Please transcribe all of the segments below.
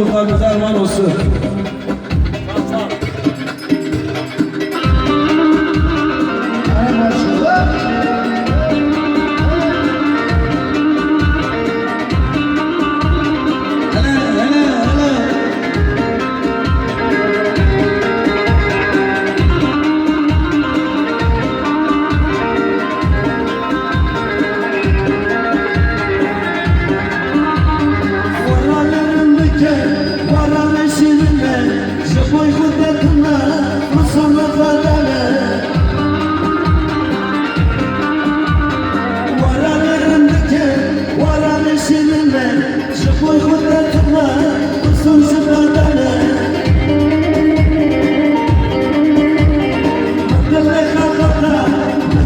okullarımız armağan olsun.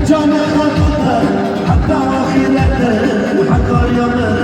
Canı kapıda hatta ahirette Hak aryanı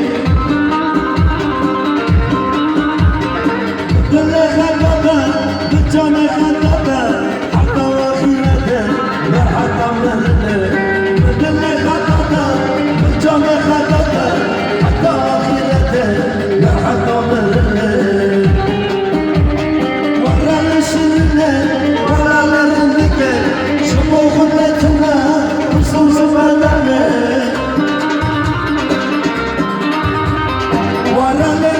I'm not grande.